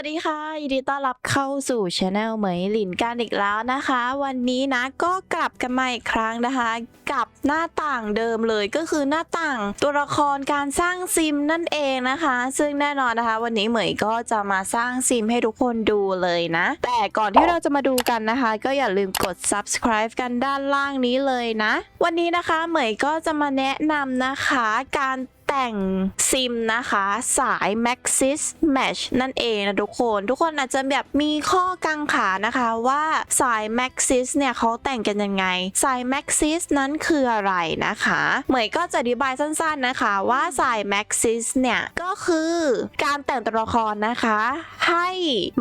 วัสดีค่ะยินดีต้อนรับเข้าสู่ช anel เหมยหลินกันอีกแล้วนะคะ วันนี้นะก็กลับกันมาอีกครั้งนะคะ กับหน้าต่างเดิมเลยก็คือหน้าต่างตัวละครการสร้างซิมนั่นเองนะคะ ซึ่งแน่นอนนะคะ วันนี้เหมยก็จะมาสร้างซิมให้ทุกคนดูเลยนะ แต่ก่อนที่เราจะมาดูกันนะคะ ก็อย่าลืมกด subscribe กันด้านล่างนี้เลยนะ วันนี้นะคะเหมยก็จะมาแนะนำนะคะ การ แต่งซิมนะคะ สาย Maxis Mesh นั่นเองนะทุกคน ทุกคนอาจจะแบบมีข้อกังขานะคะว่าสาย Maxis เนี่ยเขาแต่งกันยังไง สาย Maxis นั้นคืออะไรนะคะ เหมยก็จะอธิบายสั้นๆนะคะว่าสาย Maxis เนี่ยก็คือการแต่งตัวละครนะคะ ให้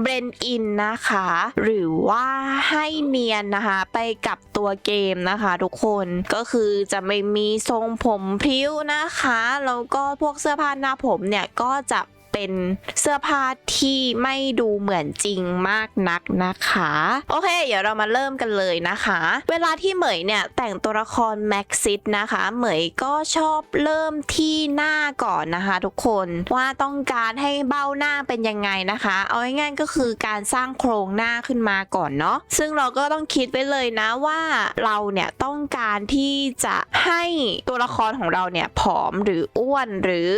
เบรนอินนะคะ หรือว่าให้เนียนนะคะไปกับตัวเกมนะคะ ทุกคนก็คือจะไม่มีทรงผมพริ้วนะคะแล้วก็พวกเสื้อผ้าหน้าผมเนี่ยก็จะ เป็นเสื้อผ้าที่ไม่ดูเหมือนจริงมากนักนะคะ โอเค เดี๋ยวเรามาเริ่มกันเลยนะคะ เวลาที่เหมยเนี่ยแต่งตัวละครแม็กซิสนะคะ เหมยก็ชอบเริ่มที่หน้าก่อนนะคะ ทุกคนว่าต้องการให้เบ้าหน้าเป็นยังไงนะคะ เอาง่ายๆก็คือการสร้างโครงหน้าขึ้นมาก่อนเนาะซึ่งเราก็ต้องคิดไว้เลยนะว่าเราเนี่ยต้องการที่จะให้ตัวละครของเราเนี่ยผอมหรืออ้วนหรือ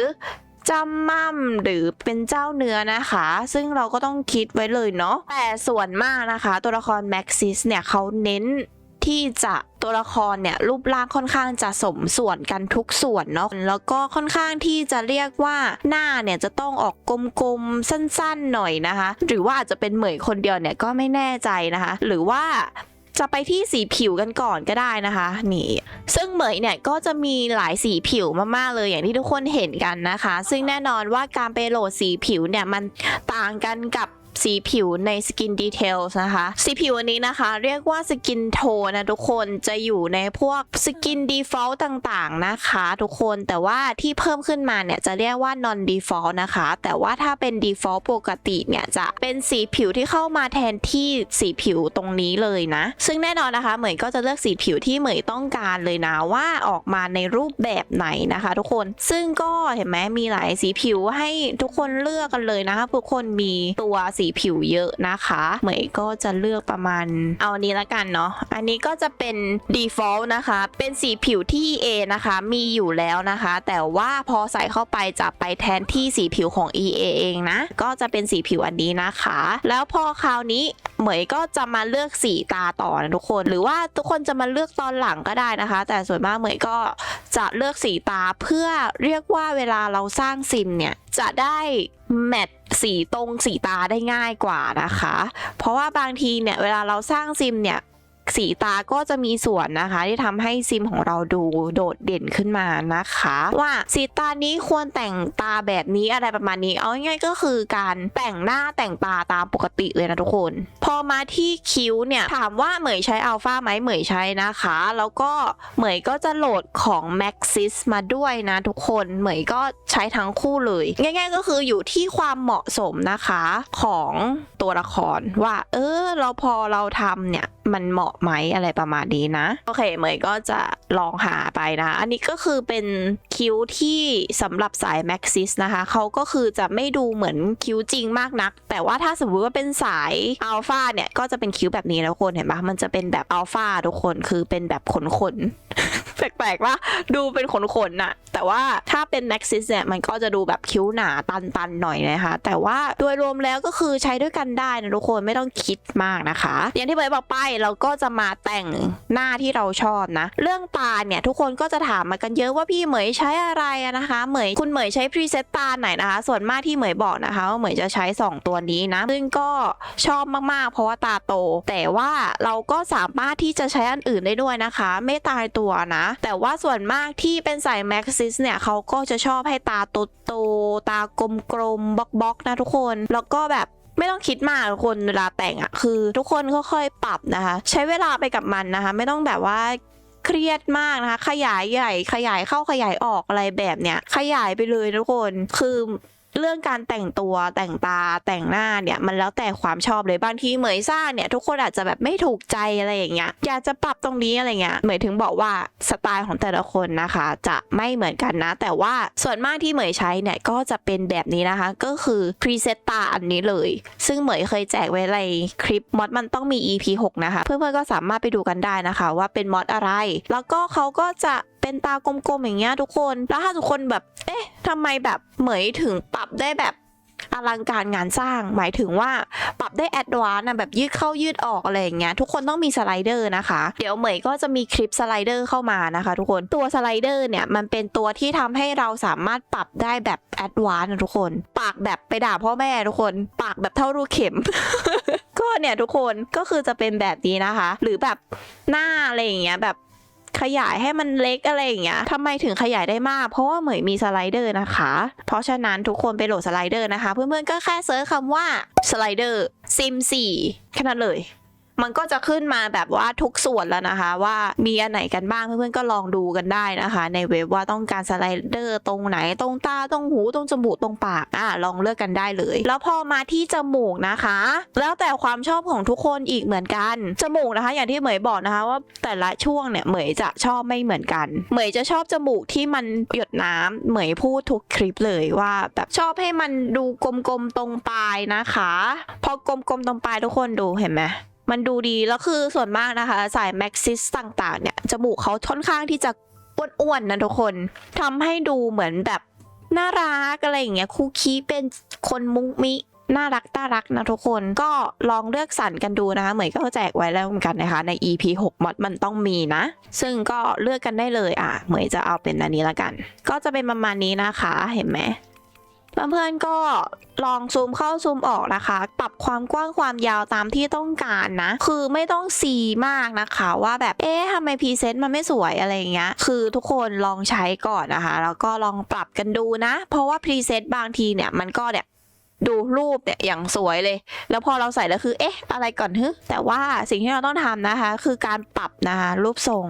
จำม่ำหรือเป็นเจ้าเนื้อนะคะ ซึ่งเราก็ต้องคิดไว้เลยเนาะแต่ส่วนมากนะคะ ตัวละครแม็กซิสเนี่ยเขาเน้นที่จะตัวละครเนี่ยรูปร่างค่อนข้างจะสมส่วนกันทุกส่วนเนาะแล้วก็ค่อนข้างที่จะเรียกว่าหน้าเนี่ยจะต้องออกกลมๆสั้นๆหน่อยนะคะ หรือว่าอาจจะเป็นเหมยคนเดียวเนี่ยก็ไม่แน่ใจนะคะ หรือว่า จะไปที่สีผิวกันก่อนก็ได้นะคะ นี่ ซึ่งเหมยเนี่ยก็จะมีหลายสีผิวมากๆเลยอย่างที่ทุกคนเห็นกันนะคะ ซึ่งแน่นอนว่าการไปโหลดสีผิวเนี่ยมันต่างกันกับ สีผิวใน Skin Details นะคะ สีผิวอันนี้นะคะ เรียกว่า Skin Tone นะทุกคนจะอยู่ในพวก Skin Default ต่างๆนะคะ ทุกคนแต่ว่าที่เพิ่มขึ้นมาเนี่ยจะเรียกว่า Non Default นะคะ แต่ว่าถ้าเป็น Default ปกติเนี่ยจะเป็นสีผิวที่เข้ามาแทนที่สีผิวตรงนี้เลยนะ ซึ่งแน่นอนนะคะ เหมยก็จะเลือกสีผิวที่เหมยต้องการเลยนะว่าออกมาในรูปแบบไหนนะคะ ทุกคนซึ่งก็เห็นไหมมีหลายสีผิวให้ทุกคนเลือกกันเลยนะคะทุกคนมีตัวสีผิวเยอะนะคะเหมยก็จะเลือกประมาณ เอาอันนี้ละกันเนาะอันนี้ก็จะเป็น default นะคะ เป็นสีผิวที่ EA นะคะ มีอยู่แล้วนะคะ แต่ว่าพอใส่เข้าไปจะไปแทนที่สีผิวของ EA เองนะ ก็จะเป็นสีผิวอันนี้นะคะ แล้วพอคราวนี้เหมยก็จะมาเลือกสีตาต่อนะทุกคน หรือว่าทุกคนจะมาเลือกตอนหลังก็ได้นะคะ แต่ส่วนมากเหมยก็จะเลือกสีตาเพื่อเรียกว่าเวลาเราสร้างซิมเนี่ยจะได้แมท สีตรงสีตาได้ง่ายกว่านะคะ เพราะว่าบางทีเนี่ยเวลาเราสร้างซิมเนี่ย สีตาก็จะมีส่วนนะคะ ที่ทำให้ซิมของเราดูโดดเด่นขึ้นมานะคะ ว่าสีตานี้ควรแต่งตาแบบนี้อะไรประมาณนี้ เอาง่ายๆก็คือการแต่งหน้าแต่งตาตามปกติเลยนะทุกคน พอมาที่คิ้วเนี่ย ถามว่าเหมยใช้อัลฟาไหมเหมยใช้นะคะ แล้วก็เหมยก็จะโหลดของ Maxis มาด้วยนะทุกคนเหมยก็ใช้ทั้งคู่เลย ง่าย ๆ ก็คืออยู่ที่ความเหมาะสมนะคะของตัวละครว่า เออเราพอเราทำเนี่ยมันเหมาะไหมอะไรประมาณนี้นะ โอเคเหมยก็จะลองหาไปนะ อันนี้ก็คือเป็นคิ้วที่สำหรับสายแม็กซิสนะคะ เขาก็คือจะไม่ดูเหมือนคิ้วจริงมากนัก แต่ว่าถ้าสมมติว่าเป็นสายอัลฟาเนี่ย ก็จะเป็นคิ้วแบบนี้แล้วคนเห็นปะมันจะเป็นแบบอัลฟาทุกคนคือเป็นแบบขนขนๆ แปลกๆว่าดูเป็นขนๆน่ะ แต่ว่าถ้าเป็น Maxis เนี่ยมันก็จะดูแบบคิ้วหนาตันๆหน่อยนะคะ แต่ว่าโดยรวมแล้วก็คือใช้ด้วยกันได้นะทุกคนไม่ต้องคิดมากนะคะ อย่างที่เบยบอกไปเราก็จะมาแต่งหน้าที่เราชอบนะ เรื่องตาเนี่ยทุกคนก็จะถามมากันเยอะว่าพี่เหมยใช้อะไรอะนะคะ เหมยคุณเหมยใช้พรีเซตตาไหนนะคะ ส่วนมากที่เหมยบอกนะคะว่าเหมยจะใช้ 2 ตัวนี้นะ ซึ่งก็ชอบมากๆ เพราะว่าตาโต แต่ว่าเราก็สามารถที่จะใช้อันอื่นได้ด้วยนะคะ ไม่ตายตัวนะแต่ว่าส่วนมากที่เป็นสาย Maxis เนี่ยเขาก็จะชอบให้ตาโตๆตากลมๆบล็อกๆนะทุกคน แล้วก็แบบไม่ต้องคิดมากทุกคนเวลาแต่งอะคือทุกคนค่อยๆปรับนะคะ ใช้เวลาไปกับมันนะคะ ไม่ต้องแบบว่าเครียดมากนะคะ ขยายใหญ่ ขยายเข้าขยายออกอะไรแบบเนี้ยขยายไปเลยทุกคนคือ เรื่องการแต่งตัวแต่งตาแต่งหน้าเนี่ยมันแล้วแต่ความชอบเลยบางทีเหมยสร้างเนี่ยทุกคนอาจจะแบบไม่ถูกใจอะไรอย่างเงี้ยอยากจะปรับตรงนี้อะไรเงี้ยเหมยถึงบอกว่าสไตล์ของแต่ละคนนะคะ จะไม่เหมือนกันนะ แต่ว่าส่วนมากที่เหมยใช้เนี่ยก็จะเป็นแบบนี้นะคะ ก็คือพรีเซตตาอันนี้เลย ซึ่งเหมยเคยแจกไว้ในคลิปมอดมันต้องมี EP 6 นะคะ เพื่อนๆก็สามารถไปดูกันได้นะคะ ว่าเป็นมอดอะไร แล้วก็เขาก็จะ เป็นตากลมๆอย่างเงี้ยทุกคน แล้วถ้าทุกคนแบบ เอ๊ะทำไมแบบเหมยถึงปรับได้แบบอลังการงานสร้าง หมายถึงว่าปรับได้แอดวาน์นะแบบยืดเข้ายืดออกอะไรอย่างเงี้ยทุกคนต้องมีสไลเดอร์นะคะ เดี๋ยวเหมยก็จะมีคลิปสไลเดอร์เข้ามานะคะ ทุกคนตัวสไลเดอร์เนี่ยมันเป็นตัวที่ทำให้เราสามารถปรับได้แบบแอดวาน์นะทุกคน ปากแบบไปด่าพ่อแม่ทุกคน ปากแบบเท่ารูเข็ม ก็เนี่ยทุกคนก็คือจะเป็นแบบนี้นะคะ หรือแบบหน้าอะไรอย่างเงี้ยแบบ ขยายให้มันเล็กอะไรอย่างเงี้ยทำไมถึงขยายได้มาก เพราะว่าเหมยมีสไลเดอร์นะคะ เพราะฉะนั้นทุกคนไปโหลดสไลเดอร์นะคะ เพื่อนๆก็แค่เซิร์ชคำว่าสไลเดอร์ซิม4แค่นั้นเลย มันก็จะขึ้นมาแบบว่าทุกส่วนแล้วนะคะ ว่ามีอันไหนกันบ้างเพื่อนๆก็ลองดูกันได้นะคะ ในเว็บว่าต้องการสไลเดอร์ตรงไหนตรงตาตรงหูตรงจมูกตรงปากอะลองเลือกกันได้เลย แล้วพอมาที่จมูกนะคะ แล้วแต่ความชอบของทุกคนอีกเหมือนกันจมูกนะคะ อย่างที่เหมยบอกนะคะว่าแต่ละช่วงเนี่ยเหมยจะชอบไม่เหมือนกัน เหมยจะชอบจมูกที่มันหยดน้ำเหมยพูดทุกคลิปเลยว่าแบบชอบให้มันดูกลมๆตรงปลายนะคะ พอกลมๆตรงปลายทุกคนดูเห็นไหม มันดูดี แล้วคือส่วนมากนะคะ สายแม็กซิสต่างๆ เนี่ย จมูกเขาค่อนข้างที่จะอ้วนๆนะทุกคนทำให้ดูเหมือนแบบน่ารักอะไรอย่างเงี้ยคูคีเป็นคนมุ้งมิน่ารักน่ารักนะทุกคนก็ลองเลือกสรรกันดูนะคะ เหมือนก็แจกไว้แล้วเหมือนกันนะคะ ใน EP 6มอดมันต้องมีนะ ซึ่งก็เลือกกันได้เลยอะ เหมยจะเอาเป็นอันนี้ละกัน ก็จะเป็นประมาณนี้นะคะเห็นไหม เพื่อนๆก็ลองซูมเข้าซูมออกนะคะ ปรับความกว้างความยาวตามที่ต้องการนะ คือไม่ต้องซีมากนะคะ ว่าแบบเอ๊ะทำไมพรีเซนต์มันไม่สวยอะไรอย่างเงี้ย คือทุกคนลองใช้ก่อนนะคะ แล้วก็ลองปรับกันดูนะ เพราะว่าพรีเซนต์บางทีเนี่ยมันก็เนี่ย ดูรูปเนี่ยอย่างสวยเลย แล้วพอเราใส่แล้วคือ เอ๊ะ อะไรก่อนฮึแต่ว่าสิ่งที่เราต้องทำนะคะ คือการปรับนะคะรูปทรง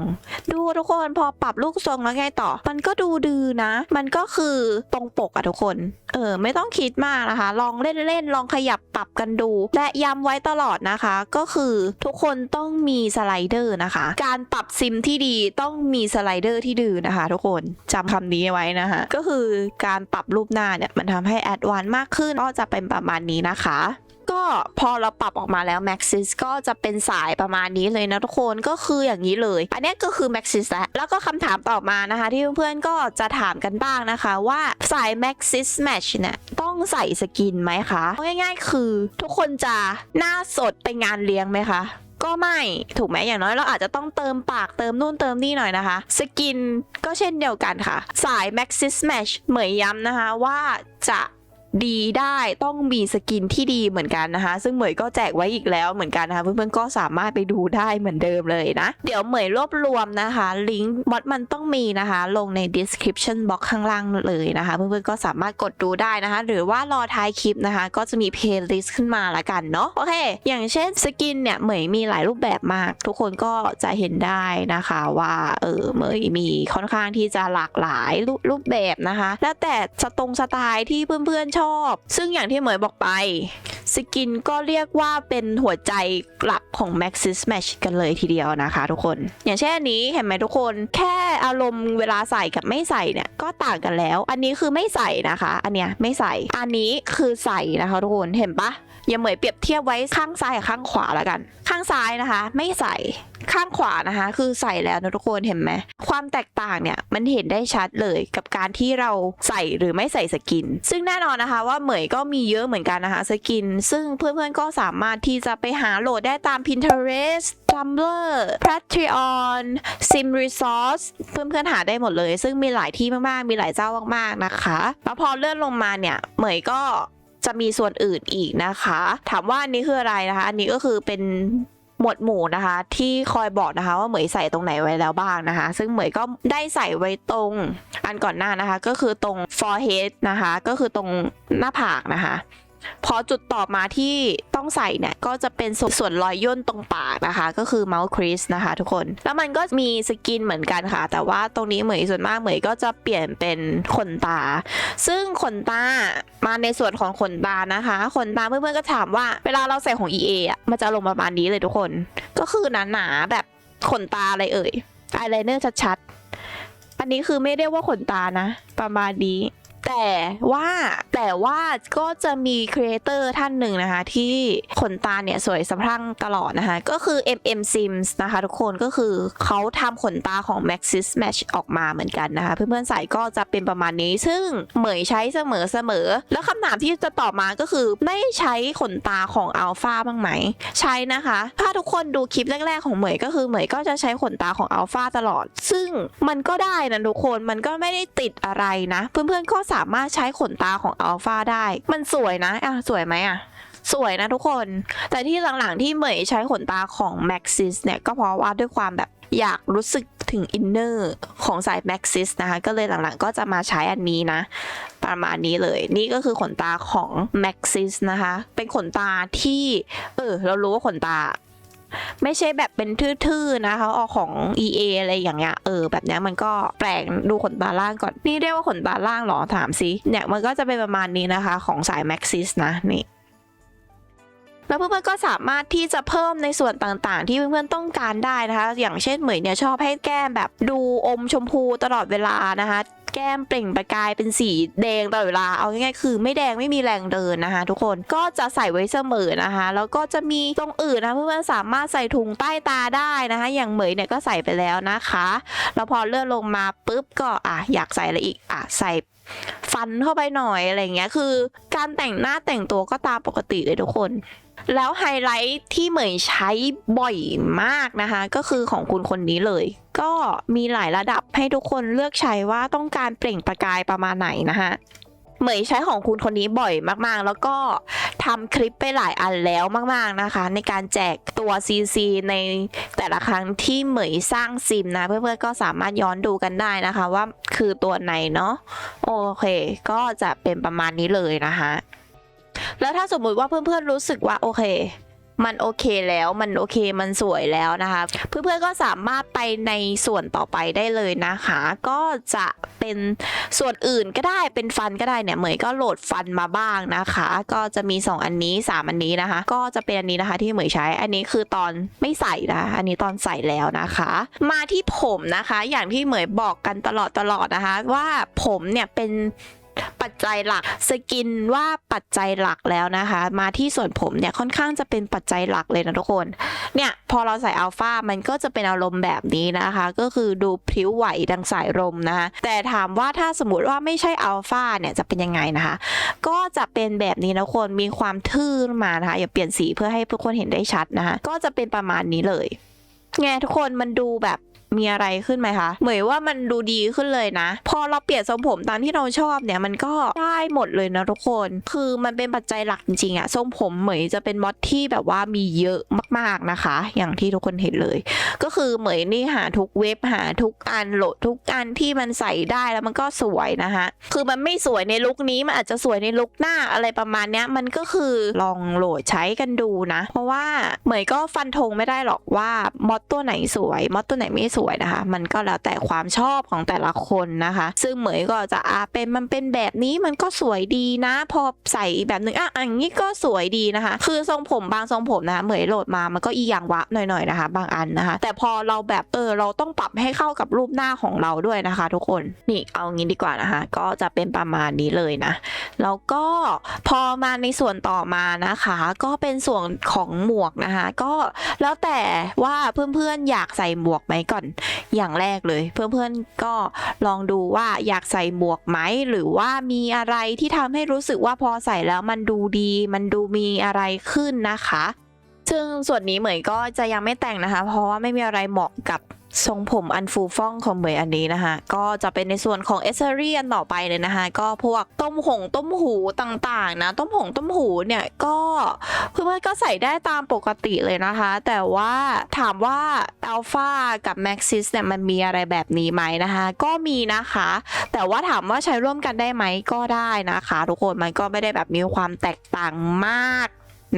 ดูทุกคนพอปรับรูปทรงแล้วไงต่อ มันก็ดูดือนะ มันก็คือตรงปกอะทุกคน เออ ไม่ต้องคิดมากนะคะ ลองเล่นๆลองขยับปรับกันดู และย้ำไว้ตลอดนะคะ ก็คือทุกคนต้องมีสไลเดอร์นะคะ การปรับซิมที่ดีต้องมีสไลเดอร์ที่ดือนะคะ ทุกคนจำคำนี้ไว้นะคะก็คือการปรับรูปหน้าเนี่ยมันทำให้แอดวานมากขึ้นก็จะเป็นประมาณนี้นะคะก็พอเราปรับออกมาแล้ว Maxis ก็จะเป็นสายประมาณนี้เลยนะทุกคนก็คืออย่างนี้เลย อันนี้ก็คือ Maxis แล้วแล้วก็คำถามต่อมานะคะ ที่เพื่อนๆก็จะถามกันบ้างนะคะว่าสาย Maxis Match เนี่ยต้องใส่สกินไหมคะง่ายๆ คือทุกคนจะหน้าสดไปงานเลี้ยงไหมคะก็ไม่ถูกไหมอย่างน้อยเราอาจจะต้องเติมปากเติมนู่นเติมนี่หน่อยนะคะ สกินก็เช่นเดียวกันค่ะ สาย Maxis Match เหมยย้ำนะคะว่าจะ ดีได้ต้องมีสกินที่ดีเหมือนกันนะคะ ซึ่งเหมยก็แจกไว้อีกแล้วเหมือนกันนะคะ เพื่อนๆก็สามารถไปดูได้เหมือนเดิมเลยนะ เดี๋ยวเหมยรวบรวมนะคะ ลิงก์มอดมันต้องมีนะคะ ลงใน description box ข้างล่างเลยนะคะ เพื่อนๆก็สามารถกดดูได้นะคะ หรือว่ารอท้ายคลิปนะคะ ก็จะมี playlist ขึ้นมาละกันเนาะโอเค อย่างเช่นสกินเนี่ยเหมยมีหลายรูปแบบมาก ทุกคนก็จะเห็นได้นะคะว่าเออเหมยมีค่อนข้างที่จะหลากหลายรูปแบบนะคะ แล้วแต่สตรงสไตล์ที่เพื่อนๆชอบ ซึ่งอย่างที่เหมยบอกไป สกินก็เรียกว่าเป็นหัวใจหลักของ Maxis Match กันเลยทีเดียวนะคะทุกคน อย่างเช่นอันนี้เห็นไหมทุกคน แค่อารมณ์เวลาใส่กับไม่ใส่เนี่ยก็ต่างกันแล้ว อันนี้คือไม่ใส่นะคะ อันเนี้ยไม่ใส่ อันนี้คือใส่นะคะทุกคน เห็นปะ อย่าเหมยเปรียบเทียบไว้ข้างซ้ายกับข้างขวาแล้วกัน ข้างซ้ายนะคะ ไม่ใส่ข้างขวานะคะ คือใส่แล้วนะทุกคนเห็นไหมความแตกต่างเนี่ยมันเห็นได้ชัดเลยกับการที่เราใส่หรือไม่ใส่สกิน ซึ่งแน่นอนนะคะว่าเหมยก็มีเยอะเหมือนกันนะคะสกิน ซึ่งเพื่อนๆก็สามารถที่จะไปหาโหลดได้ตาม Pinterest Tumblr Patreon Sim Resource เพื่อนๆหาได้หมดเลย ซึ่งมีหลายที่มากๆมีหลายเจ้ามากๆนะคะแล้วพอเลื่อนลงมาเนี่ยเหมยก็ จะมีส่วนอื่นอีกนะคะ ถามว่าอันนี้คืออะไรนะคะ อันนี้ก็คือเป็นหมวดหมู่นะคะ ที่คอยบอกนะคะ ว่าเหมยใส่ตรงไหนไว้แล้วบ้างนะคะ ซึ่งเหมยก็ได้ใส่ไว้ตรงอันก่อนหน้านะคะ ก็คือตรง forehead นะคะ ก็คือตรงหน้าผากนะคะ พอจุดต่อมาที่ต้องใส่เนี่ย ก็จะเป็นส่วนรอยย่นตรงปากนะคะ ก็คือ mouth crease นะคะทุกคน แล้วมันก็มีสกินเหมือนกันค่ะ แต่ว่าตรงนี้เหมยส่วนมากเหมยก็จะเปลี่ยนเป็นขนตา ซึ่งขนตามาในส่วนของขนตานะคะ ขนตาเพื่อนๆก็ถามว่าเวลาเราใส่ของ EA อะมันจะลงประมาณนี้เลยทุกคน ก็คือหนาๆแบบขนตาอะไรเอ่ยอายไลเนอร์ชัดๆอันนี้คือไม่ได้ว่าขนตานะ ประมาณนี้ แต่ว่าแต่ว่าก็จะมีครีเอเตอร์ท่านหนึ่งนะคะ ที่ขนตาเนี่ยสวยสะพรั่งตลอดนะคะ ก็คือ MM Sims นะคะทุกคนก็คือเขาทำขนตาของ Maxis Match ออกมาเหมือนกันนะคะ เพื่อนๆใส่ก็จะเป็นประมาณนี้ ซึ่งเหมยใช้เสมอเสมอ แล้วคำถามที่จะตอบมาก็คือไม่ใช้ขนตาของ Alpha บ้างไหม ใช้นะคะ ถ้าทุกคนดูคลิปแรก ๆ ของเหมยก็คือเหมยก็จะใช้ขนตาของ Alpha ตลอด ซึ่งมันก็ได้นะทุกคนมันก็ไม่ได้ติดอะไรนะ เพื่อนๆก็สาามารถใช้ขนตาของ Alpha ได้ มันสวยนะอะสวยไหมอะสวยนะทุกคน แต่ที่หลังๆที่เหมยใช้ขนตาของ Maxis เนี่ยก็เพราะว่าด้วยความแบบอยากรู้สึกถึงอินเนอร์ของสาย Maxis นะคะ ก็เลยหลังๆก็จะมาใช้อันนี้นะ ประมาณนี้เลย นี่ก็คือขนตาของ Maxis นะคะ เป็นขนตาที่ เออ เรารู้ว่าขนตา ไม่ใช่แบบเป็นทื่อๆนะคะเอาของ EA อะไรอย่างเงี้ยเออแบบเนี้ยมันก็แปลกดูขนตาล่างก่อน นี่เรียกว่าขนตาล่างเหรอถามสิเนี่ยมันก็จะเป็นประมาณนี้นะคะของสาย Maxis นะนี่แล้วเพื่อนๆก็สามารถที่จะเพิ่มในส่วนต่างๆ ที่เพื่อนๆต้องการได้นะคะ อย่างเช่นเหมยเนี่ยชอบให้แก้มแบบดูอมชมพูตลอดเวลานะคะ แก้มเปล่งประกายเป็นสีแดงตลอดเวลาเอาง่ายๆคือไม่แดงไม่มีแรงเดินนะคะ ทุกคนก็จะใส่ไว้เสมอนะคะ แล้วก็จะมีตรงอื่นนะเพื่อนๆสามารถใส่ถุงใต้ตาได้นะคะ อย่างเหมยเนี่ยก็ใส่ไปแล้วนะคะแล้วพอเลื่อนลงมาปุ๊บก็อะอยากใส่อะไรอีกอะใส่ฟันเข้าไปหน่อยอะไรเงี้ยคือ การแต่งหน้าแต่งตัวก็ตามปกติเลยทุกคน แล้วไฮไลท์ที่เหมยใช้บ่อยมากนะคะ ก็คือของคุณคนนี้เลย ก็มีหลายระดับให้ทุกคนเลือกใช้ว่าต้องการเปล่งประกายประมาณไหนนะคะเหมยใช้ของคุณคนนี้บ่อยมากๆ แล้วก็ทำคลิปไปหลายอันแล้วมากๆนะคะ ในการแจกตัว CC ในแต่ละครั้งที่เหมยสร้างซิมนะ เพื่อนๆก็สามารถย้อนดูกันได้นะคะ ว่าคือตัวไหนเนาะโอเค ก็จะเป็นประมาณนี้เลยนะคะ แล้วถ้าสมมุติว่าเพื่อนๆรู้สึกว่าโอเค มันโอเคแล้วมันโอเคมันสวยแล้วนะคะ เพื่อนๆก็สามารถไปในส่วนต่อไปได้เลยนะคะ ก็จะเป็นส่วนอื่นก็ได้เป็นฟันก็ได้เนี่ยเหมยก็โหลดฟันมาบ้างนะคะ ก็จะมี 2 อันนี้ 3 อันนี้นะคะ ก็จะเป็นอันนี้นะคะที่เหมยใช้อันนี้คือตอนไม่ใส่นะอันนี้ตอนใส่แล้วนะคะ มาที่ผมนะคะ อย่างที่เหมยบอกกันตลอดตลอดนะคะ ว่าผมเนี่ยเป็น ปัจจัยหลัก สกินว่าปัจจัยหลักแล้วนะคะ มาที่ส่วนผมเนี่ยค่อนข้างจะเป็นปัจจัยหลักเลยนะทุกคน เนี่ยพอเราใส่อัลฟามันก็จะเป็นอารมณ์แบบนี้นะคะ ก็คือดูพลิ้วไหวดังสายลมนะคะแต่ถามว่าถ้าสมมติว่าไม่ใช่อัลฟาเนี่ยจะเป็นยังไงนะคะ ก็จะเป็นแบบนี้นะคนมีความทื่อมานะคะอย่าเปลี่ยนสีเพื่อให้ทุกคนเห็นได้ชัดนะคะก็จะเป็นประมาณนี้เลยไงทุกคนมันดูแบบ มีอะไรขึ้นไหมคะ เหมยว่ามันดูดีขึ้นเลยนะ พอเราเปลี่ยนทรงผมตามที่เราชอบเนี่ยมันก็ได้หมดเลยนะทุกคน คือมันเป็นปัจจัยหลักจริงๆอะทรงผมเหมยจะเป็นมอดที่แบบว่ามีเยอะมากๆนะคะ อย่างที่ทุกคนเห็นเลย ก็คือเหมยนี่หาทุกเว็บหาทุกอันโหลดทุกอันที่มันใส่ได้แล้วมันก็สวยนะคะคือมันไม่สวยในลุคนี้มันอาจจะสวยในลุคหน้าอะไรประมาณเนี้ยมันก็คือลองโหลดใช้กันดูนะ เพราะว่าเหมยก็ฟันธงไม่ได้หรอกว่ามอดตัวไหนสวยมอดตัวไหนไม่สวยนะคะ มันก็แล้วแต่ความชอบของแต่ละคนนะคะ ซึ่งเหมยก็จะอะเป็นมันเป็นแบบนี้มันก็สวยดีนะ พอใส่แบบนึงอะอันนี้ก็สวยดีนะคะ คือทรงผมบางทรงผมนะคะเหมยโหลดมามันก็อีอย่างวะหน่อยๆนะคะ บางอันนะคะ แต่พอเราแบบเออเราต้องปรับให้เข้ากับรูปหน้าของเราด้วยนะคะ ทุกคนนี่เอางี้ดีกว่านะคะ ก็จะเป็นประมาณนี้เลยนะแล้วก็พอมาในส่วนต่อมานะคะ ก็เป็นส่วนของหมวกนะคะ ก็แล้วแต่ว่าเพื่อนๆอยากใส่หมวกไหมก่อนอย่างแรกเลย เพื่อนๆก็ลองดูว่าอยากใส่หมวกไหม หรือว่ามีอะไรที่ทำให้รู้สึกว่าพอใส่แล้วมันดูดี มันดูมีอะไรขึ้นนะคะ ซึ่งส่วนนี้เหมยก็จะยังไม่แต่งนะคะ เพราะว่าไม่มีอะไรเหมาะกับ ทรงผมอันฟูฟ่องของเหมยอันนี้นะคะก็จะเป็นในส่วนของเอเซอรี่อันต่อไปเลยนะคะก็พวกต้มหงต้มหูต่างๆนะต้มหงต้มหูเนี่ยก็เพื่อนๆก็ใส่ได้ตามปกติเลยนะคะ แต่ว่าถามว่าอัลฟากับแม็กซิสเนี่ยมันมีอะไรแบบนี้ไหมนะคะ ก็มีนะคะ แต่ว่าถามว่าใช้ร่วมกันได้ไหมก็ได้นะคะ ทุกคนมันก็ไม่ได้แบบมีความแตกต่างมาก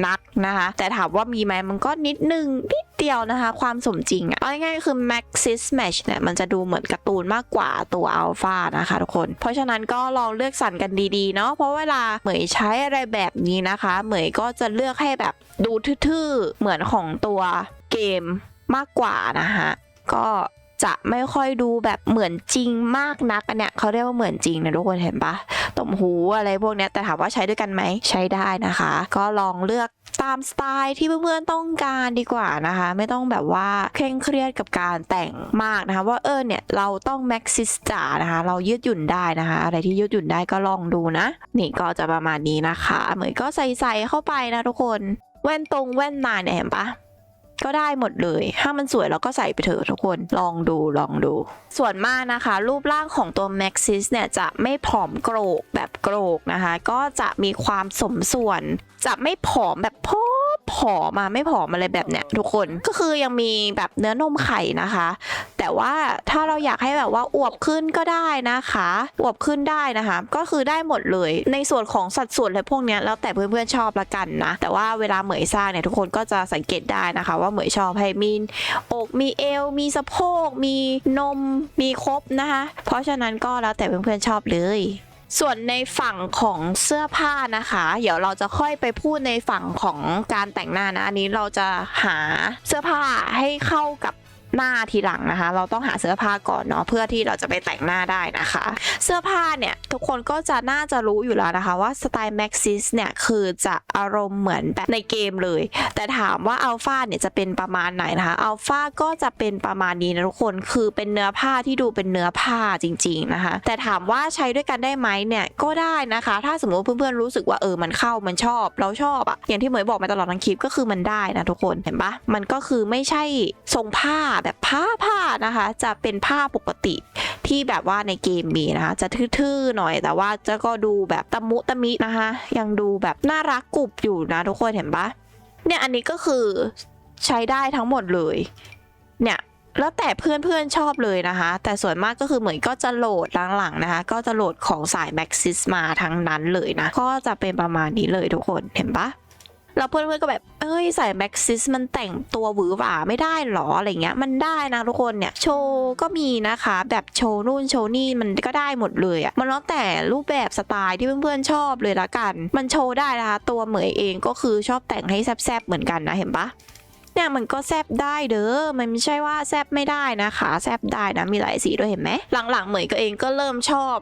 นักนะคะ แต่ถามว่ามีไหมมันก็นิดนึงนิดเดียวนะคะ ความสมจริงอะเอาง่ายๆคือ Maxis Match เนี่ยมันจะดูเหมือนการ์ตูนมากกว่าตัว Alpha นะคะทุกคน เพราะฉะนั้นก็ลองเลือกสรรกันดีๆเนาะเพราะเวลาเหมยใช้อะไรแบบนี้นะคะ เหมยก็จะเลือกให้แบบดูทื่อๆเหมือนของตัวเกมมากกว่านะคะก็ จะไม่ค่อยดูแบบเหมือนจริงมากนักอันเนี้ยเขาเรียกว่าเหมือนจริงนะทุกคนเห็นปะตบหูอะไรพวกเนี้ยแต่ถามว่าใช้ด้วยกันไหมใช้ได้นะคะ ก็ลองเลือกตามสไตล์ที่เพื่อนๆต้องการดีกว่านะคะ ไม่ต้องแบบว่าเคร่งเครียดกับการแต่งมากนะคะ ว่าเออเนี่ยเราต้องแม็กซิสจ๋านะคะ เรายืดหยุ่นได้นะคะ อะไรที่ยืดหยุ่นได้ก็ลองดูนะ นี่ก็จะประมาณนี้นะคะ เหมือนก็ใส่ๆเข้าไปนะทุกคนแว่นตรงแว่นนาเนี่ยเห็นปะ ก็ได้หมดเลย ถ้ามันสวยเราก็ใส่ไปเถอะทุกคน ลองดูลองดู ส่วนมากนะคะ รูปร่างของตัว Maxis เนี่ยจะไม่ผอมโกรกแบบโกรกนะคะ ก็จะมีความสมส่วน จะไม่ผอมแบบพอผอมมาไม่ผอมอะไรแบบเนี้ยทุกคนก็คือยังมีแบบเนื้อนมไข่นะคะ แต่ว่าถ้าเราอยากให้แบบว่าอวบขึ้นก็ได้นะคะอวบขึ้นได้นะคะ ก็คือได้หมดเลย ในส่วนของสัดส่วนอะไรพวกเนี้ยแล้วแต่เพื่อนๆชอบละกันนะ แต่ว่าเวลาเหมยสร้างเนี่ยทุกคนก็จะสังเกตได้นะคะว่าเหมยชอบให้มีอกมีเอว มีสะโพก มีนม มีครบนะคะ เพราะฉะนั้นก็แล้วแต่เพื่อนๆชอบเลยส่วนในฝั่งของเสื้อผ้านะคะ เดี๋ยวเราจะค่อยไปพูดในฝั่งของการแต่งหน้านะ อันนี้เราจะหาเสื้อผ้าให้เข้ากับ หน้าทีหลังนะคะ เราต้องหาเสื้อผ้าก่อนเนาะเพื่อที่เราจะไปแต่งหน้าได้นะคะ เสื้อผ้าเนี่ยทุกคนก็จะน่าจะรู้อยู่แล้วนะคะ ว่าสไตล์ Maxis เนี่ยคือจะอารมณ์เหมือนแบบในเกมเลย แต่ถามว่าอัลฟาเนี่ยจะเป็นประมาณไหนนะคะอัลฟาก็จะเป็นประมาณนี้นะทุกคนคือเป็นเนื้อผ้าที่ดูเป็นเนื้อผ้าจริง ๆนะคะ แต่ถามว่าใช้ด้วยกันได้ไหมเนี่ยก็ได้นะคะ ถ้าสมมติว่าเพื่อนๆรู้สึกว่าเออมันเข้ามันชอบ เราชอบอะอย่างที่เหมยบอกมาตลอดทั้งคลิปก็คือมันได้นะทุกคนเห็นปะมันก็คือไม่ใช่ทรงผ้าแบบผ้าผ้านะคะ จะเป็นผ้าปกติที่แบบว่าในเกมมีนะคะ จะทื่อๆหน่อย แต่ว่าจะก็ดูแบบตะมุตะมินะคะ ยังดูแบบน่ารักกรุบอยู่นะทุกคนเห็นปะเนี่ยอันนี้ก็คือใช้ได้ทั้งหมดเลย เนี่ยแล้วแต่เพื่อนๆชอบเลยนะคะ แต่ส่วนมากก็คือเหมือนก็จะโหลดหลังๆนะคะ ก็จะโหลดของสาย Maxis มาทั้งนั้นเลยนะ ก็จะเป็นประมาณนี้เลยทุกคนเห็นปะ แล้วเพื่อนๆก็แบบ เอ้ยใส่แม็กซิสมันแต่งตัวหวือหวาไม่ได้หรออะไรเงี้ย มันได้นะทุกคนเนี่ย โชว์ก็มีนะคะ แบบโชว์นู่นโชว์นี่มันก็ได้หมดเลยอะ่ะ มันแล้วแต่รูปแบบสไตล์ที่เพื่อนๆชอบเลยละกัน มันโชว์ได้นะคะ ตัวเหมยเองก็คือชอบแต่งให้แซบๆเหมือนกันนะเห็นปะเนี่ยมันก็แซบได้เด้อ มันไม่ใช่ว่าแซบไม่ได้นะคะ แซบได้นะ มีหลายสีด้วยเห็นไหม หลังๆ เหมยก็เองก็เริ่มชอบ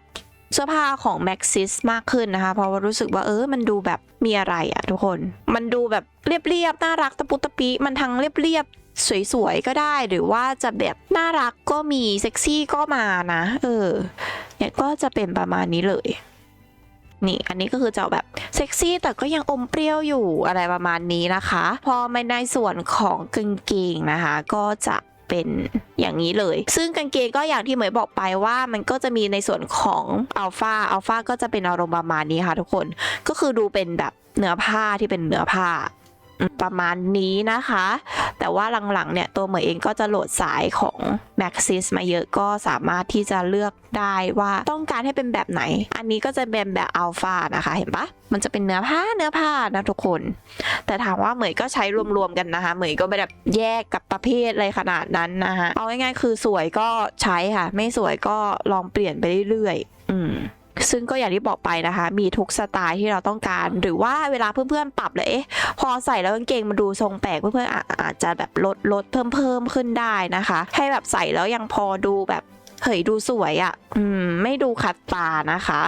เสื้อผ้าของ Maxis มากขึ้นนะคะ เพราะว่ารู้สึกว่าเออ มันดูแบบมีอะไรอะทุกคน มันดูแบบเรียบๆ น่ารักตะปุตะปิ มันทั้งเรียบๆ สวยๆ ก็ได้ หรือว่าจะแบบน่ารักก็มี เซ็กซี่ก็มานะ เออ เนี่ยก็จะเป็นประมาณนี้เลย นี่ อันนี้ก็คือจะแบบเซ็กซี่แต่ก็ยังอมเปรี้ยวอยู่อะไรประมาณนี้นะคะ พอมาในส่วนของกางเกงนะคะ ก็จะ เป็นอย่างนี้เลย ซึ่งกางเกงก็อย่างที่เหมยบอกไปว่ามันก็จะมีในส่วนของอัลฟาอัลฟาก็จะเป็นอารมณ์ประมาณนี้ค่ะทุกคน ก็คือดูเป็นแบบเนื้อผ้าที่เป็นเนื้อผ้า ประมาณนี้นะคะ แต่ว่าหลังๆเนี่ยตัวเหมยเองก็จะโหลดสายของ Maxis มาเยอะก็สามารถที่จะเลือกได้ว่าต้องการให้เป็นแบบไหน อันนี้ก็จะเป็นแบบอัลฟานะคะเห็นปะมันจะเป็นเนื้อผ้าเนื้อผ้านะทุกคน แต่ถามว่าเหมยก็ใช้รวมๆกันนะคะ เหมยก็ไม่แบบแยกกับประเภทอะไรขนาดนั้นนะคะเอาง่ายๆคือสวยก็ใช้ค่ะ ไม่สวยก็ลองเปลี่ยนไปเรื่อยๆ อืม ซึ่งก็อย่างที่บอกไปนะคะ มีทุกสไตล์ที่เราต้องการ หรือว่าเวลาเพื่อนๆปรับเลยเอ๊ะพอใส่แล้วกางเกงมันดูทรงแปลกเพื่อนๆอาอาจจะแบบลดลดเพิ่มเพิ่มขึ้นได้นะคะ ให้แบบใส่แล้วยังพอดูแบบเฮ้ยดูสวยอะ่ะ อืม ไม่ดูขัดตานะคะ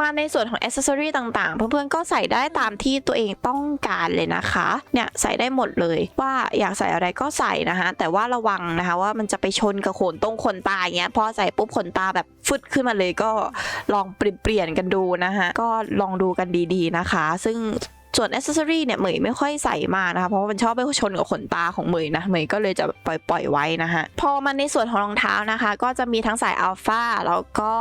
มาในส่วนของอ c เซ s ซอรีต่างๆ เพื่อนๆก็ใส่ได้ตามที่ตัวเองต้องการเลยนะคะ เนี่ยใส่ได้หมดเลยว่าอยากใส่อะไรก็ใส่นะคะแต่ว่าระวังนะคะว่ามันจะไปชนกับขนตรงขนตาอย่างเงี้ยพอใส่ปุ๊บขนตาแบบฟึดขึ้นมาเลยก็ลองเปลี่ยนๆกันดูนะคะก็ลองดูกันดีๆนะคะ ซึ่งส่วนอ c เซ s ซอรี่เนี่ยเหมยไม่ค่อยใส่มานะคะเพราะว่ามันชอบไปชนกับขนตาของเหมยนะเหมยก็เลยจะปล่อยปล่อยไว้นะฮะพอมาในส่วนของรองเท้านะคะ ก็จะมีทั้งสายอัลฟาแล้วก็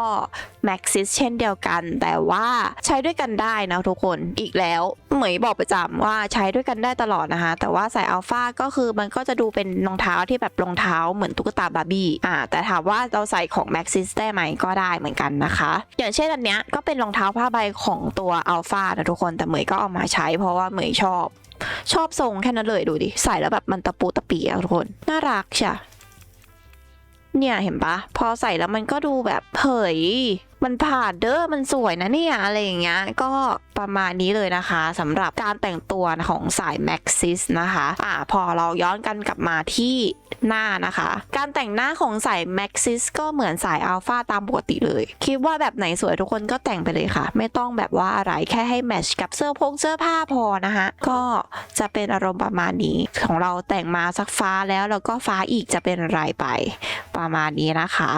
แม็กซิสเช่นเดียวกัน แต่ว่าใช้ด้วยกันได้นะทุกคนอีกแล้วเหมยบอกประจำว่าใช้ด้วยกันได้ตลอดนะคะ แต่ว่าใสายอัลฟาก็คือมันก็จะดูเป็นรองเท้าที่แบบรองเท้าเหมือนตุ๊กตาบาร์บี้อ่าแต่ถามว่าเราใส่ของแม็กซิสได้ไหมก็ได้เหมือนกันนะคะ อย่างเช่นอันเนี้ยก็เป็นรองเท้าผ้าใบของตัวอัลฟานะทุกคนแต่เหมยก็เอามาใช้เพราะว่าเหมยชอบ ชอบทรงแค่นั้นเลยดูดิใส่แล้วแบบมันตะปูตะปีอะทุกคนน่ารักใช่เนี่ยเห็นปะพอใส่แล้วมันก็ดูแบบเผย มันผ่านเด้อมันสวยนะเนี่ยอะไรอย่างเงี้ยก็ประมาณนี้เลยนะคะสำหรับการแต่งตัวของสาย Maxis นะคะอ่าพอเราย้อนกันกลับมาที่หน้านะคะ การแต่งหน้าของสาย Maxis ก็เหมือนสาย Alpha ตามปกติเลย คิดว่าแบบไหนสวยทุกคนก็แต่งไปเลยค่ะ ไม่ต้องแบบว่าอะไรแค่ให้แมทช์กับเสื้อพงเสื้อผ้าพอนะคะก็จะเป็นอารมณ์ประมาณนี้ของเราแต่งมาสักฟ้าแล้วแล้วก็ฟ้าอีกจะเป็นอะไรไป ประมาณนี้นะคะ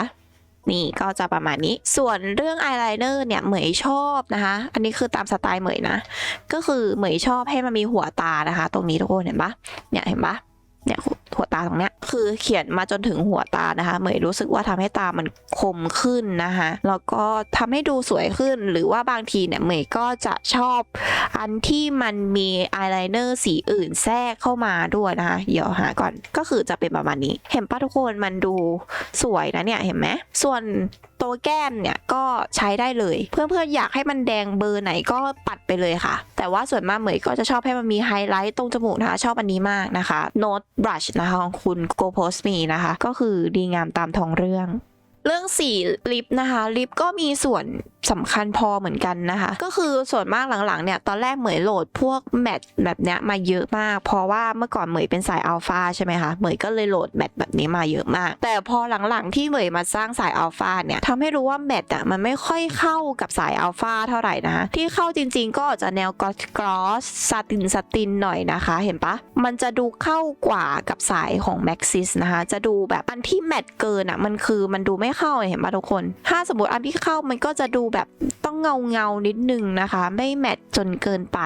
นี่ก็จะประมาณนี้ ส่วนเรื่องอายไลเนอร์เนี่ยเหมยชอบนะคะ อันนี้คือตามสไตล์เหมยนะ ก็คือเหมยชอบให้มันมีหัวตานะคะ ตรงนี้ทุกคนเห็นปะเนี่ยเห็นปะเนี่ย หัวตาตรงเนี้ยคือเขียนมาจนถึงหัวตานะคะเหมยรู้สึกว่าทำให้ตามันคมขึ้นนะคะแล้วก็ทำให้ดูสวยขึ้นหรือว่าบางทีเนี่ยเหมยก็จะชอบอันที่มันมีอายไลเนอร์สีอื่นแทรกเข้ามาด้วยนะคะเดี๋ยวหาก่อนก็คือจะเป็นประมาณนี้ เห็นปะทุกคนมันดูสวยนะเนี่ยเห็นไหมส่วนตัวแก้มเนี่ยก็ใช้ได้เลย เพื่อนๆอยากให้มันแดงเบอร์ไหนก็ปัดไปเลยค่ะ แต่ว่าส่วนมากเหมยก็จะชอบให้มันมีไฮไลท์ตรงจมูกนะคะชอบอันนี้มากนะคะ Note Brush นะคะของคุณ Go Post Me นะคะ ก็คือดีงามตามท้องเรื่อง เรื่องสีลิปนะคะลิปก็มีส่วนสำคัญพอเหมือนกันนะคะ ก็คือส่วนมากหลังๆเนี่ยตอนแรกเหมยโหลดพวกแมทแบบเนี้ยมาเยอะมาก เพราะว่าเมื่อก่อนเหมยเป็นสายอัลฟาใช่ไหมคะเหมยก็เลยโหลดแมทแบบนี้มาเยอะมาก แต่พอหลังๆที่เหมยมาสร้างสายอัลฟาเนี่ยทำให้รู้ว่าแมทอะมันไม่ค่อยเข้ากับสายอัลฟาเท่าไหร่นะคะที่เข้าจริงๆก็จะแนวกรอสซาตินซาตินหน่อยนะคะ เห็นปะมันจะดูเข้ากว่ากับสายของ Maxis นะคะจะดูแบบอันที่แมทเกินอะมันคือมันดูไม่ไม่เข้าเห็นปะทุกคน ถ้าสมมติอันที่เข้ามันก็จะดูแบบ ต้องเงาเงานิดนึงนะคะ ไม่แมทจนเกินไป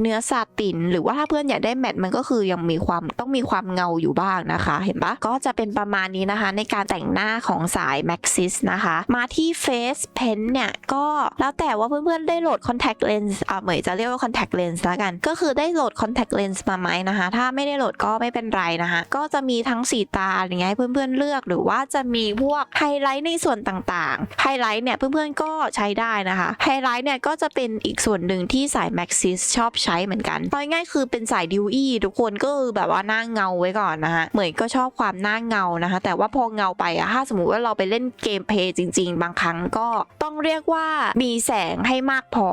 เนื้อซาติน หรือว่าถ้าเพื่อนอยากได้แมทมันก็คือยังมีความต้องมีความเงาอยู่บ้างนะคะ เห็นปะก็จะเป็นประมาณนี้นะคะ ในการแต่งหน้าของสาย Maxis นะคะ มาที่ Face Pen เนี่ยก็แล้วแต่ว่าเพื่อนๆได้โหลด Contact Lens อ่าเหมยจะเรียกว่า Contact Lens แล้วกัน ก็คือได้โหลด Contact Lens มาไหมนะคะ ถ้าไม่ได้โหลดก็ไม่เป็นไรนะคะ ก็จะมีทั้งสีตาอย่างเงี้ยให้เพื่อนๆเลือก หรือว่าจะมีพวกไฮไลท์ในส่วนต่างๆ ไฮไลท์เนี่ยเพื่อนๆก็ใช้ได้นะคะไฮไลท์เนี่ยก็จะเป็นอีกส่วนหนึ่งที่สายแม็กซิสชอบใช้เหมือนกันเอาง่ายๆคือเป็นสายดิวอี้ทุกคนก็คือแบบว่าหน้าเงาไว้ก่อนนะคะเหมยก็ชอบความหน้าเงานะคะ แต่ว่าพอเงาไปอะถ้าสมมุติว่าเราไปเล่นเกมเพย์จริง ๆ บางครั้งก็ต้องเรียกว่ามีแสงให้มากพอ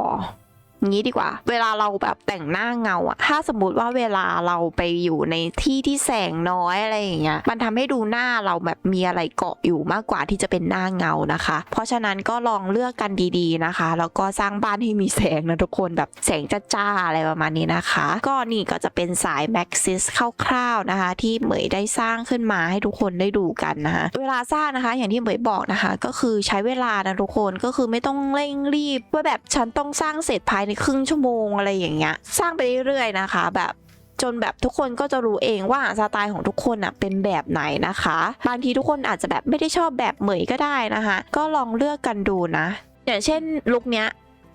งี้ดีกว่า เวลาเราแบบแต่งหน้าเงาอะถ้าสมมติว่าเวลาเราไปอยู่ในที่ที่แสงน้อยอะไรอย่างเงี้ยมันทำให้ดูหน้าเราแบบมีอะไรเกาะอยู่มากกว่าที่จะเป็นหน้าเงานะคะ เพราะฉะนั้นก็ลองเลือกกันดีๆนะคะแล้วก็สร้างบ้านให้มีแสงนะทุกคนแบบแสงจ้าๆอะไรประมาณนี้นะคะ ก็นี่ก็จะเป็นสาย Maxis คร่าวๆนะคะ ที่เหมยได้สร้างขึ้นมาให้ทุกคนได้ดูกันนะคะเวลาสร้างนะคะ อย่างที่เหมยบอกนะคะ ก็คือใช้เวลานะทุกคนก็คือไม่ต้องเร่งรีบว่าแบบฉันต้องสร้างเสร็จภายในครึ่งชั่วโมงอะไรอย่างเงี้ย สร้างไปเรื่อยๆนะคะ แบบจนแบบทุกคนก็จะรู้เองว่าสไตล์ของทุกคนอะเป็นแบบไหนนะคะ บางทีทุกคนอาจจะแบบไม่ได้ชอบแบบเหมยก็ได้นะคะ ก็ลองเลือกกันดูนะ อย่างเช่นลุคเนี้ย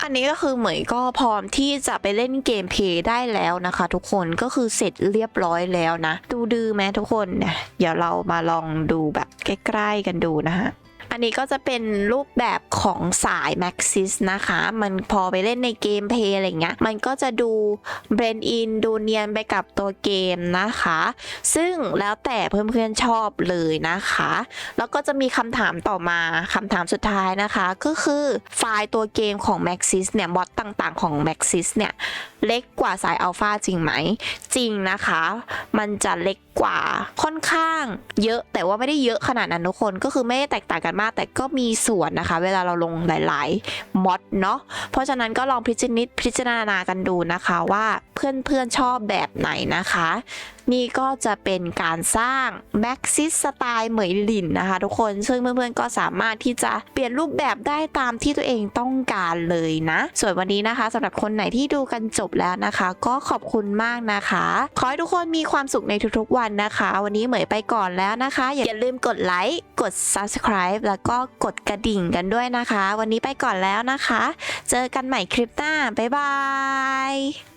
อันนี้ก็คือเหมยก็พร้อมที่จะไปเล่นเกมเพย์ได้แล้วนะคะ ทุกคนก็คือเสร็จเรียบร้อยแล้วนะ ดูดื้อไหมทุกคนเนี่ยเดี๋ยวเรามาลองดูแบบใกล้ๆกันดูนะคะ อันนี้ก็จะเป็นรูปแบบของสาย Maxis นะคะ มันพอไปเล่นในเกมเพลย์อะไรเงี้ย มันก็จะดูเบรนอินดูเนียนไปกับตัวเกมนะคะ ซึ่งแล้วแต่เพื่อนๆชอบเลยนะคะ แล้วก็จะมีคำถามต่อมาคำถามสุดท้ายนะคะ ก็คือไฟล์ตัวเกมของ Maxis เนี่ยมอดต่างๆของ Maxis เนี่ย เล็กกว่าสายอัลฟาจริงไหม จริงนะคะ มันจะเล็กกว่าค่อนข้างเยอะแต่ว่าไม่ได้เยอะขนาดนั้นทุกคนก็คือไม่ได้แตกต่างกันมาก แต่ก็มีส่วนนะคะ เวลาเราลงหลายๆมอดเนาะเพราะฉะนั้นก็ลองพิจารณาพิจารณากันดูนะคะว่าเพื่อนๆชอบแบบไหนนะคะ นี่ก็จะเป็นการสร้างแม็กซิสสไตล์เหมยหลินนะคะทุกคนซึ่งเพื่อนๆก็สามารถที่จะเปลี่ยนรูปแบบได้ตามที่ตัวเองต้องการเลยนะ ส่วนวันนี้นะคะสำหรับคนไหนที่ดูกันจบแล้วนะคะ ก็ขอบคุณมากนะคะ ขอให้ทุกคนมีความสุขในทุกๆวันนะคะ วันนี้เหมยไปก่อนแล้วนะคะ อย่าลืมกดไลค์กด subscribe แล้วก็กดกระดิ่งกันด้วยนะคะ วันนี้ไปก่อนแล้วนะคะ เจอกันใหม่คลิปหน้าบ๊ายบาย